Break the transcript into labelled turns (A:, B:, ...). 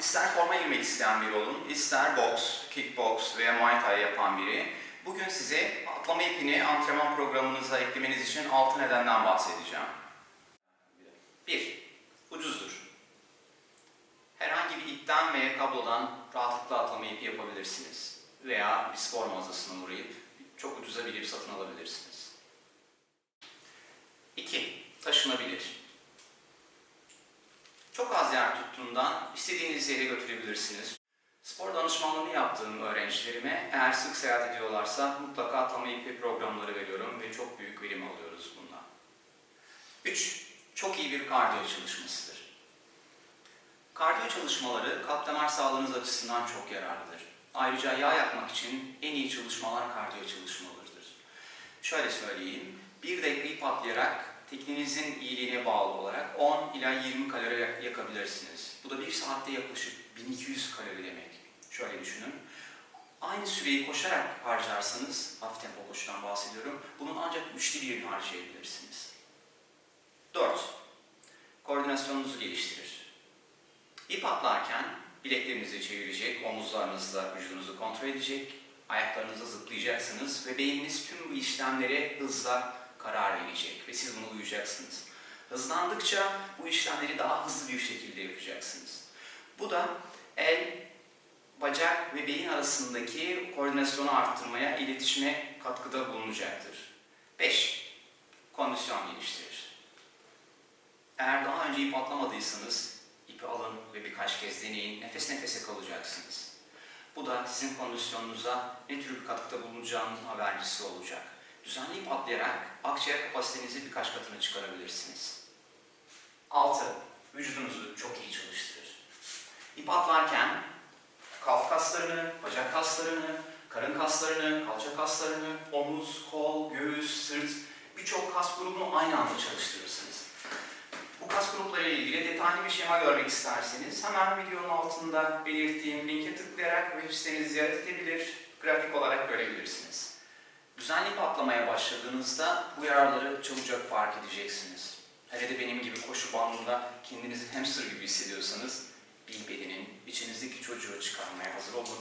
A: ister forma girmek isteyen biri olun, ister boks, kickbox veya muay thai yapan biri, bugün size atlama ipini antrenman programınıza eklemeniz için 6 nedenden bahsedeceğim. 1. Ucuzdur. Herhangi bir ipten veya kablodan rahatlıkla atlama ipi yapabilirsiniz. Veya bir spor mağazasına uğrayıp çok ucuza bir ip satın alabilirsiniz. 2. Taşınabilir. Çok az yer tuttuğundan istediğiniz yere götürebilirsiniz. Spor danışmanlığını yaptığım öğrencilerime eğer sık seyahat ediyorlarsa mutlaka atlama ipi programları veriyorum ve çok büyük verim alıyoruz bundan. 3. Çok iyi bir kardiyo çalışmasıdır. Kardiyo çalışmaları kalp damar sağlığınız açısından çok yararlıdır. Ayrıca yağ yakmak için en iyi çalışmalar kardiyo çalışmalarıdır. Şöyle söyleyeyim, bir dakikayı patlayarak tekniğinizin iyiliğine bağlı olarak 10 ila 20 kalori yakabilirsiniz. Bu da bir saatte yaklaşık 1200 kalori demek. Şöyle düşünün. Aynı süreyi koşarak harcarsanız, hafif tempo koşudan bahsediyorum, bunun ancak üçte birini harcayabilirsiniz. 4. Koordinasyonunuzu geliştirir. İp atlarken bileklerinizi çevirecek, omuzlarınızla vücudunuzu kontrol edecek, ayaklarınızla zıplayacaksınız ve beyniniz tüm bu işlemlere hızla karar verecek ve siz bunu uyacaksınız. Hızlandıkça bu işlemleri daha hızlı bir şekilde yapacaksınız. Bu da el, bacak ve beyin arasındaki koordinasyonu arttırmaya, iletişime katkıda bulunacaktır. 5. Kondisyon geliştirir. Eğer daha önce ip atlamadıysanız ipi alın ve birkaç kez deneyin, nefes nefese kalacaksınız. Bu da sizin kondisyonunuza ne tür bir katkıda bulunacağınızın habercisi olacak. Düzenli ip atlayarak akciğer kapasitenizi birkaç katına çıkarabilirsiniz. 6. Vücudunuzu çok iyi çalıştırır. İp atlarken kalf kaslarını, bacak kaslarını, karın kaslarını, kalça kaslarını, omuz, kol, göğüs, sırt birçok kas grubunu aynı anda çalıştırırsınız. Bu kas grupları ile ilgili detaylı bir şema görmek isterseniz hemen videonun altında belirttiğim linke tıklayarak web sitenizi ziyaret edebilir, grafik olarak görebilirsiniz. Düzenli patlamaya başladığınızda bu yararları çabucak fark edeceksiniz. Hele de benim gibi koşu bandında kendinizi hamster gibi hissediyorsanız bil bedenin içinizdeki çocuğu çıkarmaya hazır olun